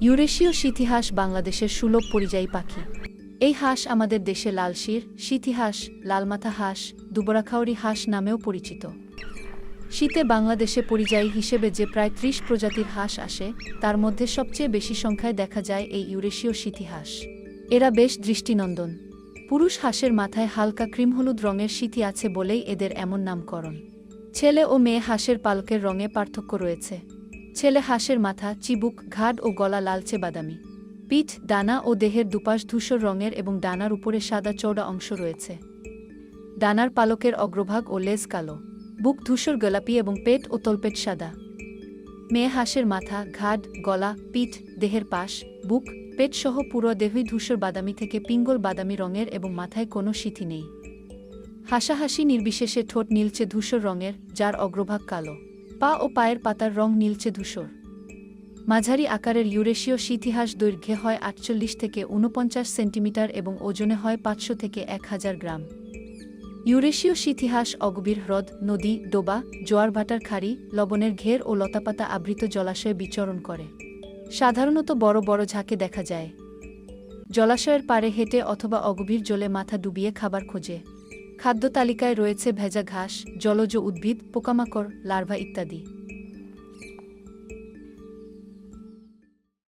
ইউরেশীয় শীতিহাঁস বাংলাদেশের সুলভ পরিযায়ী পাখি। এই হাঁস আমাদের দেশে লালশির শীতিহাঁস লালমাথা হাঁস দুবরাখাউরি হাঁস নামেও পরিচিত। শীতে বাংলাদেশে পরিযায়ী হিসেবে যে প্রায় ত্রিশ প্রজাতির হাঁস আসে, তার মধ্যে সবচেয়ে বেশি সংখ্যায় দেখা যায় এই ইউরেশীয় শীতিহাঁস এরা বেশ দৃষ্টিনন্দন। পুরুষ হাঁসের মাথায় হালকা ক্রিম হলুদ রঙের শীতি আছে বলেই এদের এমন নামকরণ। ছেলে ও মেয়ে হাঁসের পালকের রঙে পার্থক্য রয়েছে। ছেলে হাঁসের মাথা, চিবুক, ঘাড় ও গলা লালচে বাদামি। পিঠ, ডানা ও দেহের দুপাশ ধূসর রঙের এবং ডানার উপরে সাদা চৌড়া অংশ রয়েছে। ডানার পালকের অগ্রভাগ ও লেজ কালো। বুক ধূসর গোলাপি এবং পেট ও তলপেট সাদা। মেয়ে হাঁসের মাথা ঘাট গলা, পিঠ, দেহের পাশ, বুক পেট সহ পুরো দেহই ধূসর বাদামি থেকে পিঙ্গল বাদামি রঙের এবং মাথায় কোনো সিথি নেই। হাসাহাসি নির্বিশেষে ঠোঁট নীলচে ধূসর রঙের, যার অগ্রভাগ কালো। পা ও পায়ের পাতার রং নীলচে ধূসর। মাঝারি আকারের ইউরেশীয় শীতিহাস দৈর্ঘ্যে হয় আটচল্লিশ থেকে ঊনপঞ্চাশ সেন্টিমিটার এবং ওজনে হয় পাঁচশো থেকে এক হাজার গ্রাম। ইউরেশীয় শীতিহাস অগভীর হ্রদ, নদী, ডোবা জোয়ারভাটার খাড়ি, লবণের ঘের ও লতাপাতা আবৃত জলাশয়ে বিচরণ করে। সাধারণত বড় বড় ঝাঁকে দেখা যায়। জলাশয়ের পাড়ে হেঁটে অথবা অগভীর জলে মাথা ডুবিয়ে খাবার খোঁজে। খাদ্য তালিকায় রয়েছে ভেজা ঘাস জলজ উদ্ভিদ পোকামাকড় লার্ভা ইত্যাদি।